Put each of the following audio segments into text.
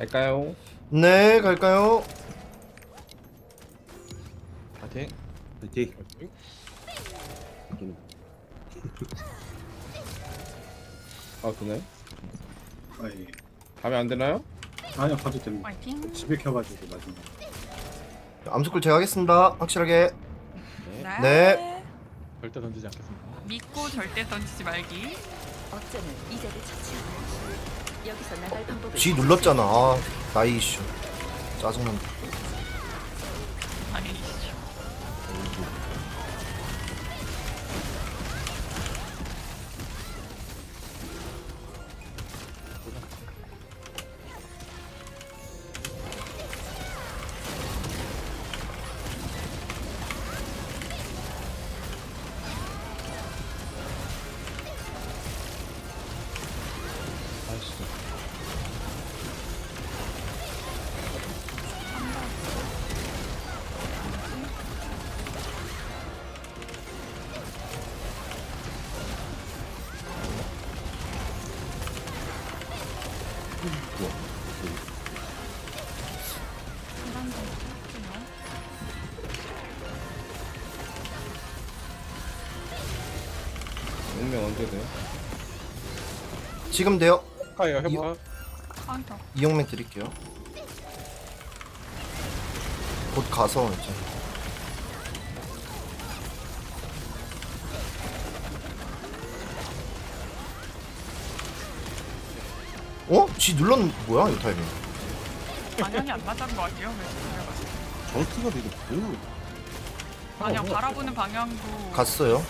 갈까요? 네 갈까요? 파이팅. 파이팅. 아 그네. 아 예. 가면 안 되나요? 아니요 가도 됩니다. 파이팅. 집에 켜가지고 나중에. 암수쿨 제가 하겠습니다 확실하게 네. 네. 절대 던지지 않겠습니다. 믿고 절대 던지지 말기. 어쩌면 이자를 처치하고 G 눌렀잖아 아. 나이 이슈. 짜증난다 운명 언제 돼? 지금 돼요 가요 해봐. 카운터. 이용맥 드릴게요 곧 가서 이제 어? G 눌렀 뭐야 이 타이밍 방향이 안 맞은 것 같아요. 그래서 정치가 되게 오. 방향 바라보는 방향도 갔어요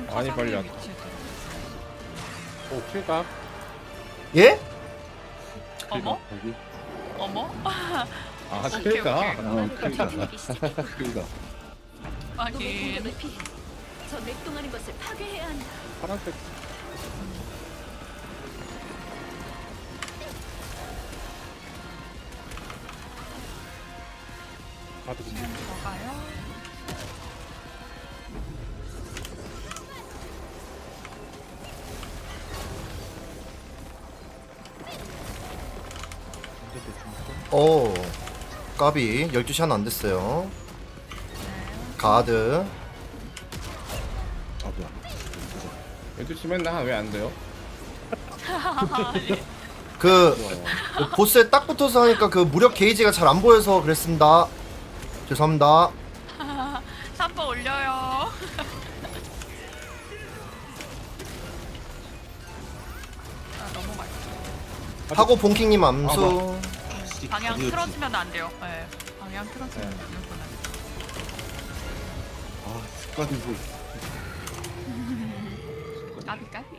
많이 파장의 빨리 위치도. 오 킬각. 예? 어머? 여기. 어머? 아 오케이, 킬각. 오케이. 아. 공격을 피해 저 것을 파괴해야 한다. 파란색. 가도 좀 들어가요. 어 까비 12시 하나 안 됐어요 가드 아 뭐야. 12시 맨날 왜안 돼요? 그 보스에 딱 붙어서 하니까 그 무력 게이지가 잘 안 보여서 그랬습니다 죄송합니다 3번 올려요. 아, 너무 맛있어. 하고 본킹님 암수 뭐. 방향? 틀어지면 안 돼요. 네. 방향 틀어지면 무조건 안 돼요. 아 습관이 뭐. 까비 까비.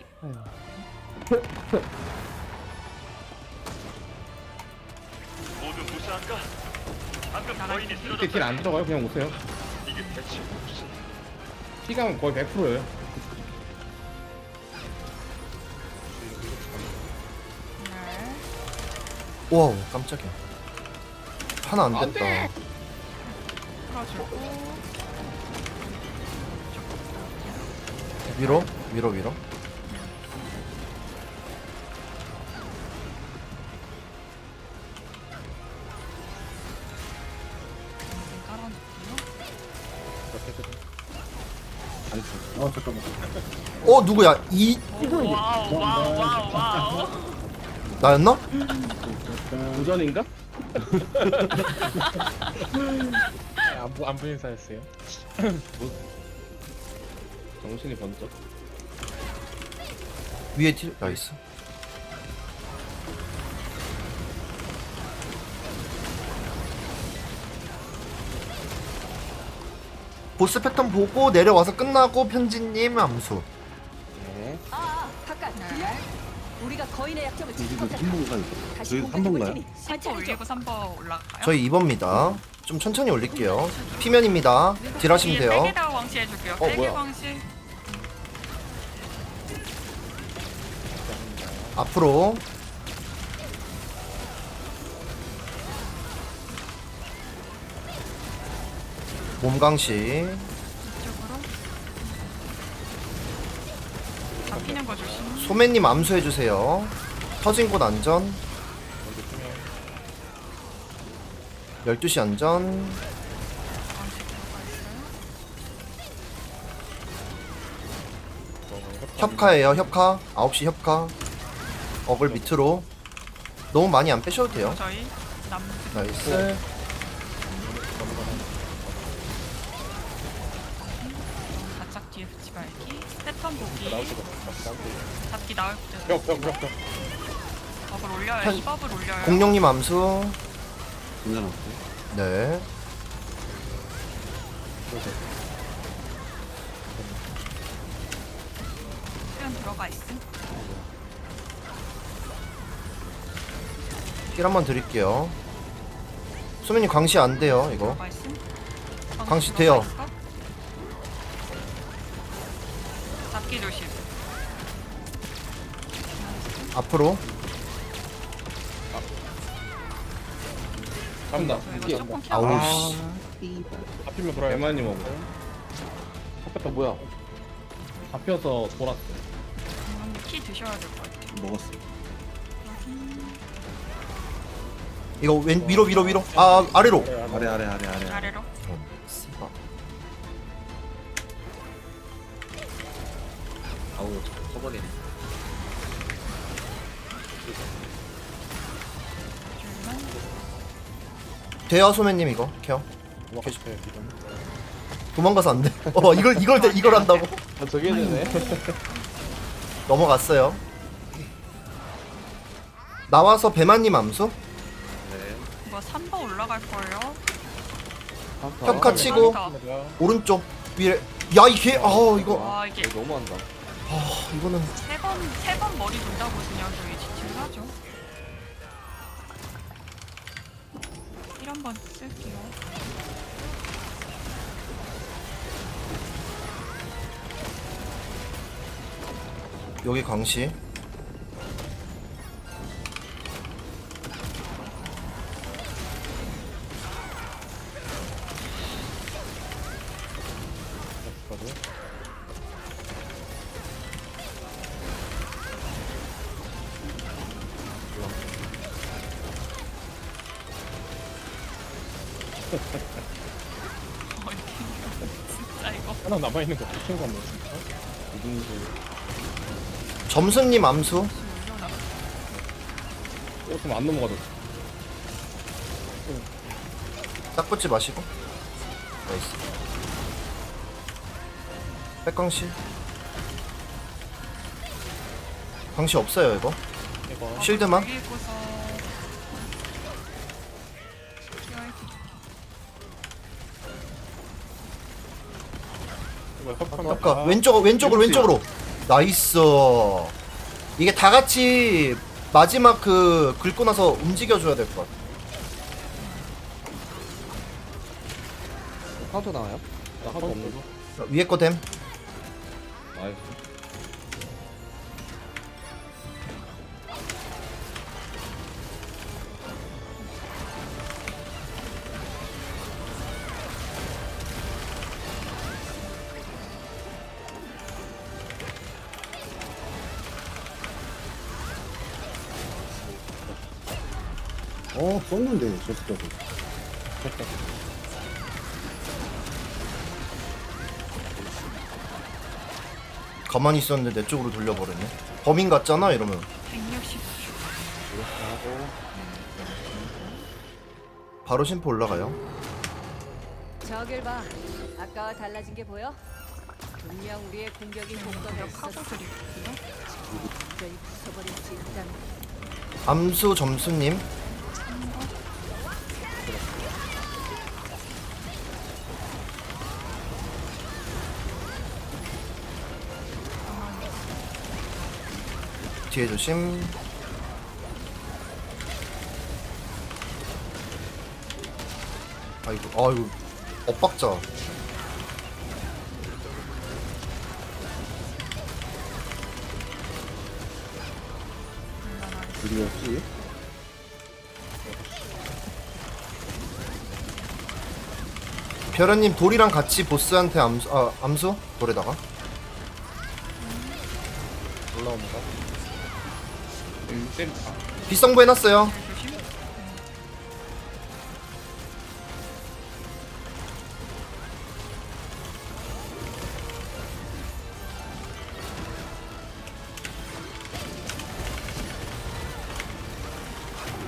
모두 무사한가? 방금 나갈 거인이 준비? 이때 딜안 들어가요? 그냥 오세요. 이게 대체 무슨 피감은 거의 100%예요. 네. 와우 깜짝이야 하나 안 됐다 풀어주고. 위로 위로 위로 어 누구야 이 와우 와우 와우 와우. 나였나? 도전인가? 안부 안부 인사했어요. 정신이 번쩍. 위에 티 나이스 보스 패턴 보고 내려와서 끝나고 편지님 암수 우리가 거인의 약점을. 3번가 다시 저희 공격해 3번가요? 볼 테니 3번 사찰해줘. 올리고 3번 올라가요. 저희 2번입니다 좀 천천히 올릴게요 피면입니다 딜하시면 돼요 세개다 광시 해줄게요. 어, 뭐야? 광시. 앞으로 몸강시 잡히는 거 조심. 소매님 암수해주세요. 터진 곳 안전. 12시 안전. 협카예요 협카. 9시 협카. 어글 밑으로. 너무 많이 안 빼셔도 돼요. 저희 남 나이스 패턴 보기. 잡기 나올 때. 벽, 벽, 벽, 벽. 법을 올려요. 한- 이 법을 올려요. 공룡님 암수. 네 수연 들어가 있음. 힐 한번 드릴게요 수민님 광시 안 돼요 이거 들어가 있음. 광시 들어가 돼요. 있어. 잡기 조심. 앞으로 이거 이게 조금 피하. 아우 아. 씨 앞이면 돌아요. 대만이 먹어. 탑했다 뭐야? 잡혀서 돌았어. 음, 키 드셔야 될 것 같아요. 먹었어. 이거 왼 위로 위로 위로 아 아래로 아래 아래 아래 아래. 아래로. 줄만. 돼요 소매님 이거 케어 도망가세요 지금. 도망가서 안돼 어 이걸 이걸 돼- 이걸 한다고 아 저게 되네. 넘어갔어요 나와서 배만님 암수 이거 3번 올라갈 거예요. 협카 치고. 오른쪽 위에 야 이게 아 이거 와 이게 너무한다. 아 이거는 세번 세 번 머리 돈다고 그냥 저희 지칭을 하죠. 1한번 쓸게요. 여기 광시 진짜 이거 하나 남아 있는 거 붙인 거 없네. 점수님 암수 올려놔. 조금 안 넘어가도. 딱 붙지 마시고 나이스 백광시 광시 없어요 이거 이거 실드만 위에 고서 이거 협카 아까 왼쪽 왼쪽으로 왼쪽으로 나이스 이게 다 같이 마지막 그 긁고 나서 움직여줘야 될 것 같아 카운터 나와요? 나 카운터 없는 거. 위에 거됨 나이스. 썼는데 저 숫자도. 가만히 있었는데 내 쪽으로 돌려버렸네 범인 같잖아 이러면 160. 바로 심포 올라가요 저길 봐. 아까와 달라진 게 보여? 분명 우리의 공격이 효과가 있었어. 드릴게요. 저희 암수 점수님 뒤에 조심 아이고 아이고 엇박자 어디였지? 별현님 돌이랑 같이 보스한테 암수 아 암수 돌에다가 올라옵니다. 비성부 해놨어요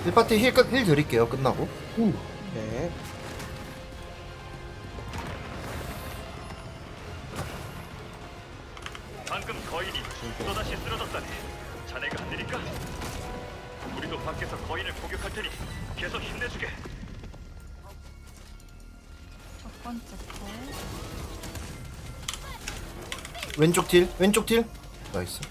이 파티 힐, 끝, 힐 드릴게요. 끝나고. 네. 방금 거인이 또다시 쓰러졌다니. 자네가 안 되니까 우리도 밖에서 거인을 공격할 테니 계속 힘내주게. 첫 번째 거. 왼쪽 딜 왼쪽 딜. 나이스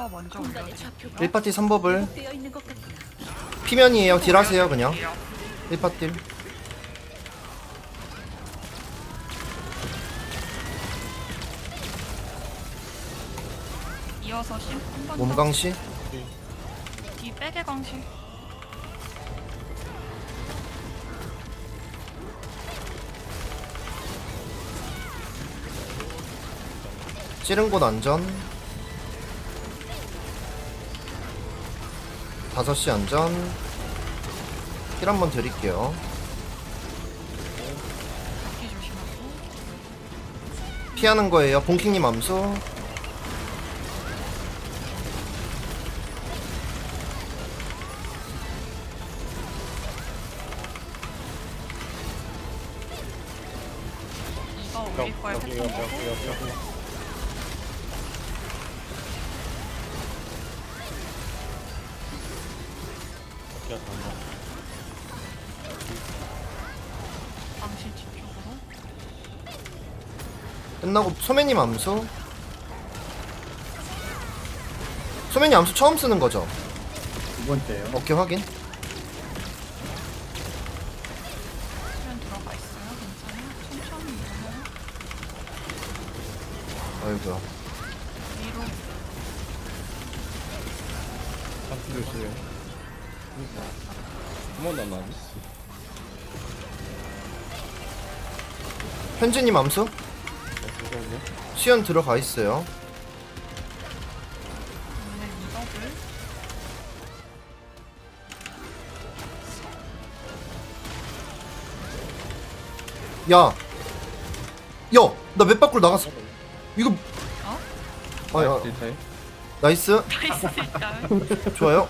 2번 먼저 올려요. 1파티 3법을 되어 있는 것 같아. 피면이에요 딜 하세요 그냥 이요. 1파 딜 이어서 심. 몸강시 뒤 빼개 강시. 찌른 곳 안전 5시 안전 힐 한번 드릴게요 조심하고. 피하는 거예요 봉킹님 암수 이거 올릴 여기 패턴 보고. 끝나고 소매님 암수 소매님 암수 처음 쓰는 거죠? 두 번째요. 오케이 확인 들어가 있어요. 괜찮아요. 천천히 일어나요. 아이고야 위로. 잠시 조심해요 한 번도 안 나왔네 현진님 암수 잠시만요. 수연 들어가 있어요 오늘. 야! 야! 나몇 밖으로 나갔어 이거 아, 야, 딜 차이 나이스 나이스 일단. 좋아요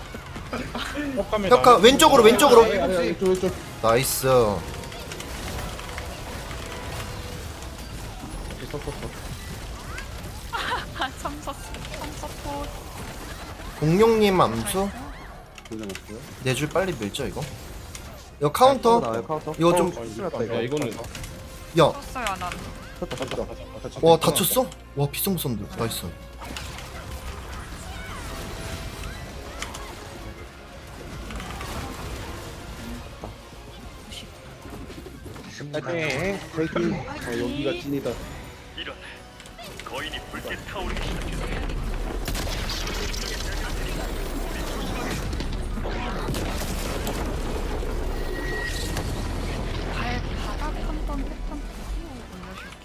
혁카 나오네. 왼쪽으로 왼쪽으로 아니, 아니, 아니, 저, 저. 나이스 아, 참석 참석포. 공룡님 암수 괜찮았어요? 네 줄 빨리 밀죠 이거 이거 카운터 나와요, 카운터. 이거 좀- 어, 이거 야 이거는 야! 쳤어요 안 하는. 쳤다, 쳤다. 와 다쳤어? 와 비싼 거 썼는데 나이스 파이팅! 파이팅! 아, 여기가 찐이다.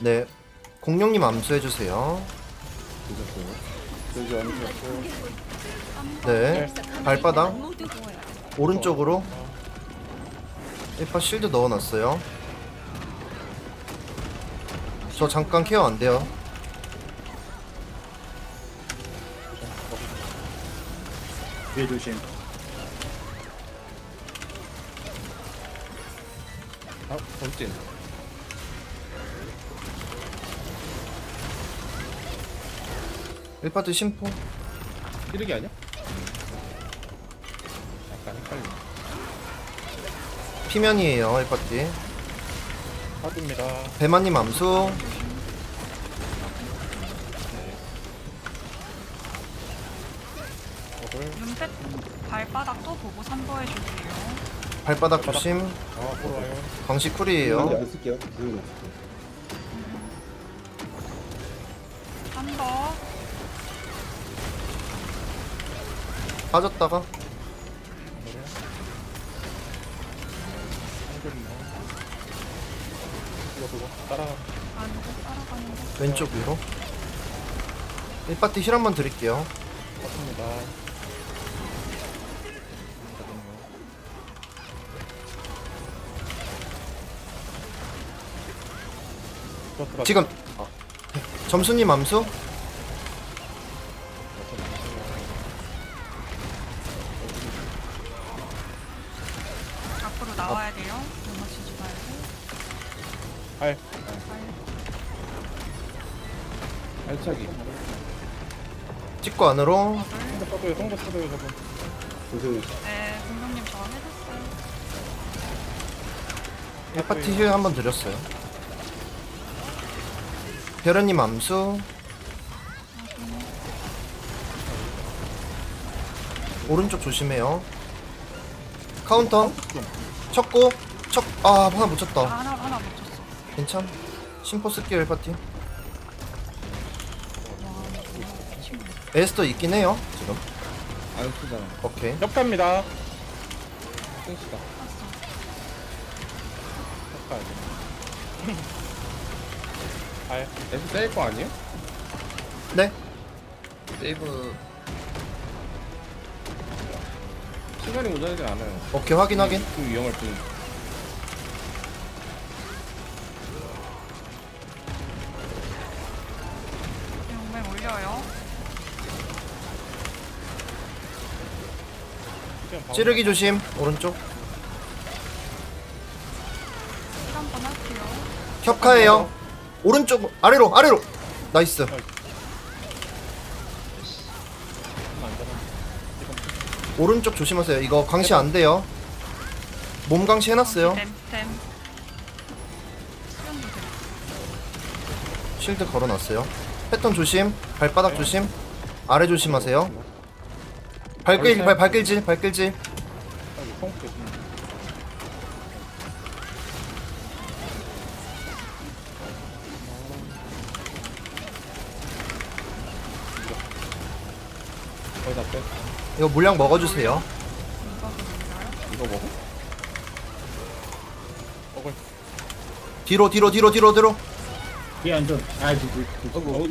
네 공룡님 암수 해주세요 저기 안에 쳤어요. 네 발바닥 오른쪽으로 1파 실드 넣어놨어요 저 잠깐 케어 안 돼요 뒤에 조심. 아 돌진 일파트 심포 찌르기 아니야? 약간 헷갈려 피면이에요 1파티 카드입니다. 배만님 암수 발바닥도 보고 선보해 줄게요. 발바닥 조심 아, 앞으로 와요. 광시 쿨이에요 안 쓸게요. 이거 안 쓸게요. 한 번. 빠졌다가 이거 그거 따라. 안고 따라가는 거. 왼쪽 위로 1파티 힐 한 번 드릴게요 카드입니다. 카드요. 지금 점수님 암수 앞으로 나와야 돼요. 넘어지지 말고. 알. 알차기. 찍고 안으로 송도 써도요. 송도 써도요. 저분. 선생님. 네, 공룡님 저 해줬어요. 1파티 힐 한번 드렸어요 별현님 암수 오른쪽 조심해요 카운터 쳤고 척아 하나 못 아, 쳤다 하나 하나 못 쳤어. 괜찮 심포 쓸게요 1파티 에스터 있긴 해요 지금 안 쓰잖아. 오케이 협가입니다. 끊시다. 협가. 알. 에스 세일 거 아니에요? 네 세이브. 시간이 모자라지 않아요. 오케이 확인 확인 좀 위험할 뿐. 용맹 올려요. 찌르기 조심 오른쪽 한번 할게요. 협카예요 오른쪽 아래로 아래로. 나이스. 오른쪽 조심하세요. 이거 광시 안 돼요. 몸 광시 해놨어요. 실드 걸어놨어요. 패턴 조심. 발바닥 조심. 아래 조심하세요. 발길 발, 발길질 발길질 다 뺐. 이거 물량 먹어주세요 이거 먹어? 버블. 뒤로 뒤로 뒤로 뒤로 뒤로 뒤에 안전. 아, 누구? 어, 뭐?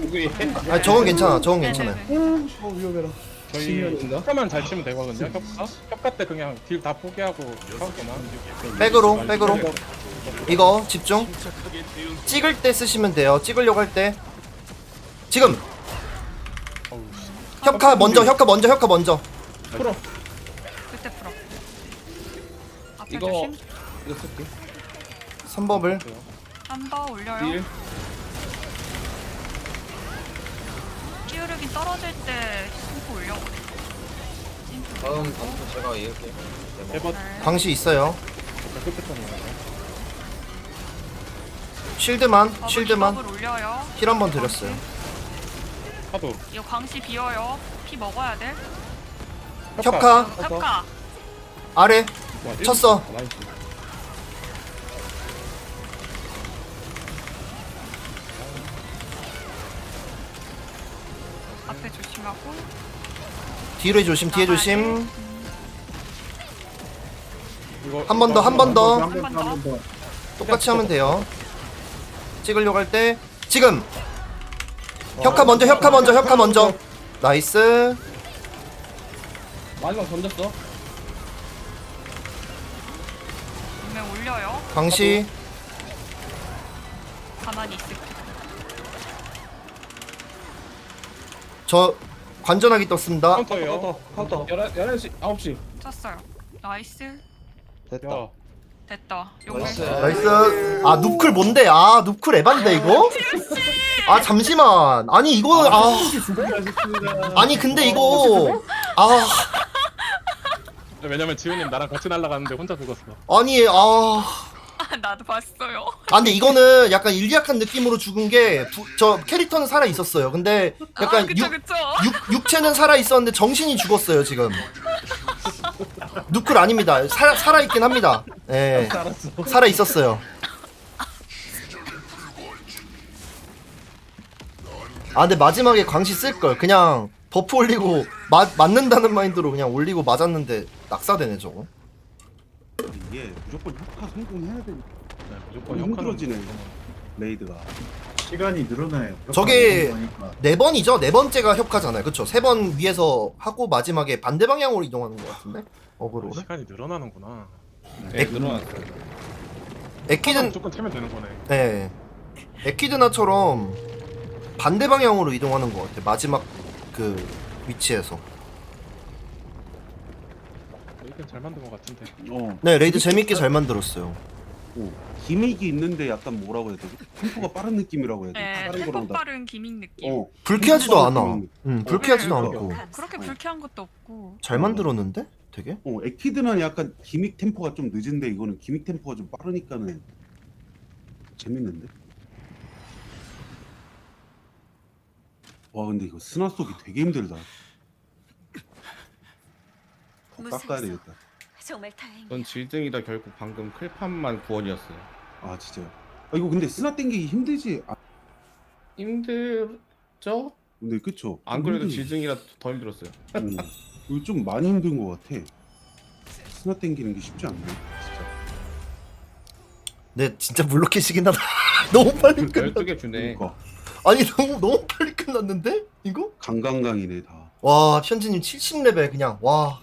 아 저건 괜찮아 저건 괜찮아요 네네네. 어, 위험해라. 저희? 협가만 잘 치면 되거든요. 협가. 협가 때 그냥 딜 다 포기하고 카운터만. 백으로 백으로 이거 집중 찍을 때 쓰시면 돼요 찍으려고 할 때 지금 씨. 협카 먼저 협카 먼저 협카 먼저 그때 풀어. 앞에 이거- 조심. 이거 쓸게. 3법을 한 번 올려요. 딜. 끼우르기 떨어질 때 심포 올려. 심포. 다음 방송 제가 이을게요. 대박. 네. 광시 있어요. 쉴드만 쉴드만. 힐 한 번 드렸어요 카드. 이거 광시 비어요. 피 먹어야 돼. 협카 협카. 아래 와, 쳤어. 일- 나이스. 앞에 조심하고. 뒤로 조심 뒤에 조심 이거 한 번 더 한번 더 한번 더. 한번 더. 똑같이 하면 돼요 찍으려고 할 때 지금 협카 먼저 협카 먼저 협카 먼저 나이스 마지막 던졌어. 몸에 올려요. 광시 가만히 있을게. 저 관전하기 떴습니다 카운터예요. 카운터. 11시, 9시. 쳤어요. 나이스. 됐다. 야. 됐다. 용맹. 나이스. 나이스 아 눕클 뭔데 아 눕클 에반데 이거 아 잠시만 아니 이거 아 아니 근데 이거 아 왜냐면 지훈님 나랑 같이 날아가는데 혼자 죽었어. 아니 아 아, 나도 봤어요. 아 근데 이거는 약간 일리약한 느낌으로 죽은 게 저 캐릭터는 살아 있었어요. 근데 약간 아, 그쵸, 육, 그쵸. 육 육체는 살아 있었는데 정신이 죽었어요 지금. 누쿨 아닙니다. 살아 살아 있긴 합니다. 예. 살아 있었어요. 아 근데 마지막에 광시 쓸 걸. 그냥 버프 올리고 맞 맞는다는 마인드로 그냥 올리고 맞았는데 낙사되네 저거. 이게 무조건 효과 성공해야 되니까 네, 무조건 힘들어지네 역할은 레이드가 시간이 늘어나요. 저게- 그러니까. 네 번이죠? 네 번째가 협카잖아요. 그쵸? 세 번 위에서 하고 마지막에 반대 방향으로 이동하는 것 같은데? 어그로를? 시간이 늘어나는구나. 네 늘어났어요 에키드, 무조건 채면 되는 거네. 네. 에키드나처럼 반대 방향으로 이동하는 것 같아. 마지막 그 위치에서. 이건 잘 만든 것 같은데. 어 네, 레이드 재밌게 잘 만들었어요. 오, 기믹이 있는데 약간 뭐라고 해야 되지? 템포가 빠른 느낌이라고 해야 되지? 네, 템포 빠른 기믹 느낌. 어, 불쾌하지도 템포 않아. 빠른 응, 불쾌하지도 어, 않고. 그렇게 불쾌한 것도 없고. 잘 만들었는데? 되게? 어, 에키드는 약간 기믹 템포가 좀 늦은데 이거는 기믹 템포가 좀 빠르니까는 재밌는데? 와 근데 이거 스나 쏘기 되게 힘들다. 더 깎아야 되겠다. 정말 다행이야. 전 질등이다 결국 방금 클판만 구원이었어요 아 진짜요? 아 이거 근데 스나 땡기기 힘들지? 아, 힘들죠? 근데 그쵸? 안 그래도 힘들지. 질등이라 더 힘들었어요 음, 이거 좀 많이 힘든 것 같아. 스나 땡기는 게 쉽지 않네. 진짜. 네, 진짜 물로켓이긴 하다. 너무 빨리 끝. 12개 주네 그러니까 아니, 너무, 너무 빨리 끝났는데? 이거? 강강강이네 다. 와, 현진님 70레벨 그냥, 와.